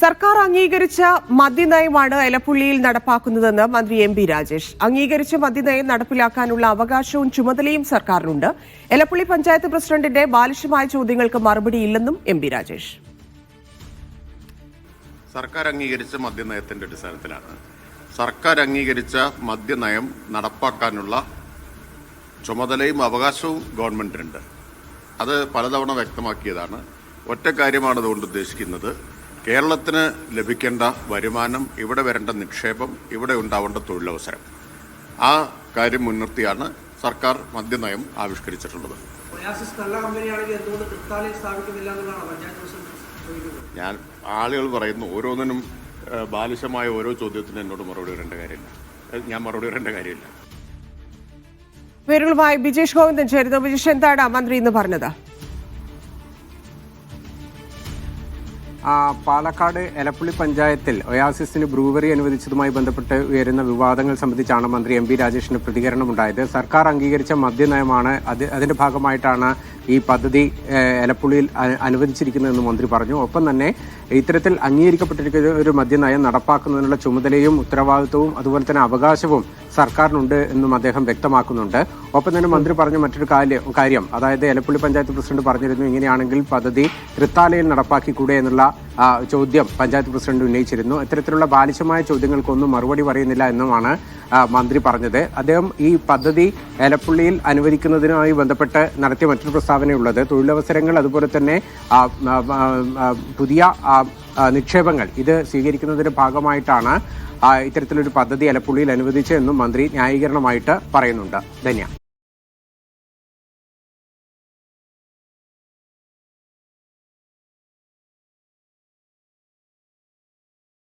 സർക്കാർ അംഗീകരിച്ച മദ്യനയമാണ് എലപ്പുള്ളിയിൽ നടപ്പാക്കുന്നതെന്ന് മന്ത്രി എം പി രാജേഷ്. അംഗീകരിച്ച മദ്യനയം നടപ്പിലാക്കാനുള്ള അവകാശവും ചുമതലയും സർക്കാരിനുണ്ട്. എലപ്പുള്ളി പഞ്ചായത്ത് പ്രസിഡന്റിന്റെ ബാലിശമായ ചോദ്യങ്ങൾക്ക് മറുപടിയില്ലെന്നും എം പി രാജേഷ്. സർക്കാർ അംഗീകരിച്ച മദ്യനയത്തിന്റെ അടിസ്ഥാനത്തിലാണ്. സർക്കാർ അംഗീകരിച്ച മദ്യനയം നടപ്പാക്കാനുള്ള ചുമതലയും അവകാശവും ഗവൺമെന്റിനുണ്ട്. അത് പലതവണ വ്യക്തമാക്കിയതാണ്. ഒറ്റ കാര്യമാണ് അതുകൊണ്ട് ഉദ്ദേശിക്കുന്നത്. കേരളത്തിന് ലഭിക്കേണ്ട വരുമാനം ഇവിടെ വരേണ്ട നിക്ഷേപം ഇവിടെ ഉണ്ടാവേണ്ട തൊഴിലവസരം. ആ കാര്യം മുൻനിർത്തിയാണ് സർക്കാർ മദ്യനയം ആവിഷ്കരിച്ചിട്ടുള്ളത്. ഞാൻ ആളുകൾ പറയുന്നു ഓരോന്നിനും ബാലിശമായ ഓരോ ചോദ്യത്തിനും എന്നോട് മറുപടി വരേണ്ട കാര്യമില്ല. ഞാൻ മറുപടി വരേണ്ട കാര്യമില്ല. വിവരങ്ങളുമായി ബിജേഷ് ഗോവിന്ദൻ ചേരുന്നു. ബിജേഷ് എന്താണ് മന്ത്രി ഇന്ന് പറഞ്ഞത്? പാലക്കാട് എലപ്പുള്ളി പഞ്ചായത്തിൽ ഒയാസിസിന് ബ്രൂവറി അനുവദിച്ചതുമായി ബന്ധപ്പെട്ട് ഉയരുന്ന വിവാദങ്ങൾ സംബന്ധിച്ചാണ് മന്ത്രി എം പി രാജേഷിന് പ്രതികരണമുണ്ടായത്. സർക്കാർ അംഗീകരിച്ച മദ്യനയമാണ് അത് അതിന്റെ ഭാഗമായിട്ടാണ് ഈ പദ്ധതി എലപ്പുള്ളിയിൽ അനുവദിച്ചിരിക്കുന്നതെന്ന് മന്ത്രി പറഞ്ഞു. ഒപ്പം തന്നെ ഇത്തരത്തിൽ അംഗീകരിക്കപ്പെട്ടിരിക്കുന്ന ഒരു മദ്യനയം നടപ്പാക്കുന്നതിനുള്ള ചുമതലയും ഉത്തരവാദിത്വവും അതുപോലെ തന്നെ അവകാശവും സർക്കാരിനുണ്ട് എന്നും അദ്ദേഹം വ്യക്തമാക്കുന്നുണ്ട്. ഒപ്പം തന്നെ മന്ത്രി പറഞ്ഞ മറ്റൊരു കാര്യം അതായത് എലപ്പുള്ളി പഞ്ചായത്ത് പ്രസിഡന്റ് പറഞ്ഞിരുന്നു ഇങ്ങനെയാണെങ്കിൽ പദ്ധതി തൃത്താലയിൽ നടപ്പാക്കിക്കൂടെ എന്നുള്ള ചോദ്യം പഞ്ചായത്ത് പ്രസിഡന്റ് ഉന്നയിച്ചിരുന്നു. ഇത്തരത്തിലുള്ള ബാലിശമായ ചോദ്യങ്ങൾക്കൊന്നും മറുപടി പറയുന്നില്ല എന്നുമാണ് മന്ത്രി പറഞ്ഞത്. അദ്ദേഹം ഈ പദ്ധതി എലപ്പുള്ളിയിൽ അനുവദിക്കുന്നതിനുമായി ബന്ധപ്പെട്ട് നടത്തിയ മറ്റൊരു പ്രസ്താവനയുള്ളത് തൊഴിലവസരങ്ങൾ അതുപോലെ തന്നെ പുതിയ നിക്ഷേപങ്ങൾ. ഇത് സ്വീകരിക്കുന്നതിന്റെ ഭാഗമായിട്ടാണ് ഇത്തരത്തിലൊരു പദ്ധതി അലപ്പുള്ളിയിൽ അനുവദിച്ചതെന്നും മന്ത്രി ന്യായീകരണമായിട്ട് പറയുന്നുണ്ട്. ധന്യ.